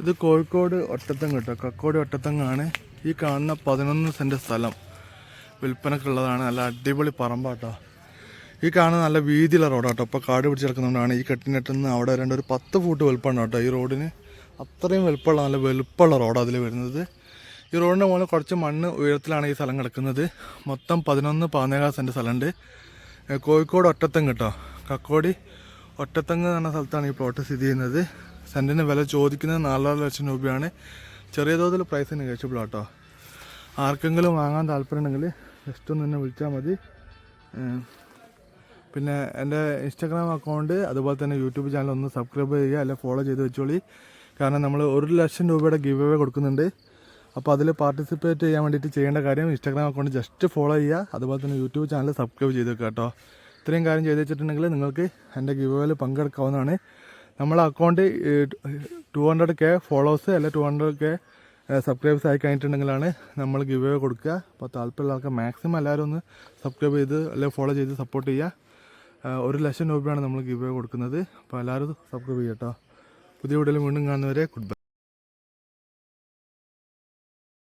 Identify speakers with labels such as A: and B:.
A: ഇത് കോഴിക്കോട് ഒറ്റത്തങ്ങ് കേട്ടോ. കക്കോട് ഒറ്റത്തങ്ങാണ്. ഈ കാണുന്ന പതിനൊന്ന് സെന്റ് സ്ഥലം വിൽപ്പനക്കുള്ളതാണ് നല്ല അടിപൊളി പറമ്പാട്ടോ. ഈ കാണുന്ന നല്ല വീതിയുള്ള റോഡാട്ടോ. ഇപ്പോൾ കാട് പിടിച്ച് കിടക്കുന്നതുകൊണ്ടാണ് ഈ കെട്ടിനെട്ടുന്ന അവിടെ വരേണ്ട ഒരു പത്ത് ഫൂട്ട് വലുപ്പമാണ് കേട്ടോ ഈ റോഡിന്. അത്രയും വലുപ്പമുള്ള നല്ല വലുപ്പമുള്ള റോഡാണ് അതിൽ വരുന്നത്. ഈ റോഡിന്റെ മുകളിൽ കുറച്ച് മണ്ണ് ഉയരത്തിലാണ് ഈ സ്ഥലം കിടക്കുന്നത്. മൊത്തം പതിനൊന്ന് പതിനേഴ് സെന്റ് സ്ഥലമുണ്ട്. കോഴിക്കോട് ഒറ്റത്തും കേട്ടോ. കക്കോടി ഒറ്റത്തങ്ങ് എന്ന സ്ഥലത്താണ് ഈ പ്ലോട്ട് സ്ഥിതി ചെയ്യുന്നത്. സെന്റിന് വില ചോദിക്കുന്നത് നാലര ലക്ഷം രൂപയാണ്. ചെറിയ തോതിൽ പ്രൈസ് നെഗോഷ്യബിൾ പ്ലോട്ടോ ആർക്കെങ്കിലും വാങ്ങാൻ താല്പര്യമുണ്ടെങ്കിൽ ജസ്റ്റ് ഒന്ന് എന്നെ വിളിച്ചാൽ മതി. പിന്നെ എന്റെ ഇൻസ്റ്റാഗ്രാം അക്കൗണ്ട് അതുപോലെ തന്നെ യൂട്യൂബ് ചാനൽ ഒന്ന് സബ്സ്ക്രൈബ് ചെയ്യുക അല്ലെങ്കിൽ ഫോളോ ചെയ്ത് വെച്ചോളി. കാരണം നമ്മൾ ഒരു ലക്ഷം രൂപയുടെ ഗിവ് അവേ കൊടുക്കുന്നുണ്ട്. അപ്പോൾ അതിൽ പാർട്ടിസിപ്പേറ്റ് ചെയ്യാൻ വേണ്ടിയിട്ട് ചെയ്യേണ്ട കാര്യം ഇൻസ്റ്റാഗ്രാം അക്കൗണ്ട് ജസ്റ്റ് ഫോളോ ചെയ്യുക. അതുപോലെ തന്നെ യൂട്യൂബ് ചാനൽ സബ്സ്ക്രൈബ് ചെയ്ത് വെക്കുക കേട്ടോ. ഇത്രയും കാര്യം ചെയ്ത് വെച്ചിട്ടുണ്ടെങ്കിൽ നിങ്ങൾക്ക് എന്റെ ഗിവ് അവേയിൽ പങ്കെടുക്കാവുന്നതാണ്. നമ്മളെ account two hundred K followers അല്ലെ ടു ഹൺഡ്രഡ് കെ സബ്സ്ക്രൈബേഴ്സ് ആയി കഴിഞ്ഞിട്ടുണ്ടെങ്കിലാണ് നമ്മൾ ഗിവ് അവേ കൊടുക്കുക. അപ്പോൾ താല്പര്യമുള്ള ആൾക്കാർ മാക്സിമം എല്ലാവരും ഒന്ന് സബ്സ്ക്രൈബ് ചെയ്ത് അല്ലെങ്കിൽ ഫോളോ ചെയ്ത് സപ്പോർട്ട് ചെയ്യുക. ഒരു ലക്ഷം രൂപയാണ് നമ്മൾ ഗിവ് അവേ കൊടുക്കുന്നത്. അപ്പോൾ എല്ലാവരും സബ്സ്ക്രൈബ് ചെയ്യട്ടോ പുതിയ വീഡിയോയിൽ വീണ്ടും കാണുന്നവരെ ഗുഡ് ബൈ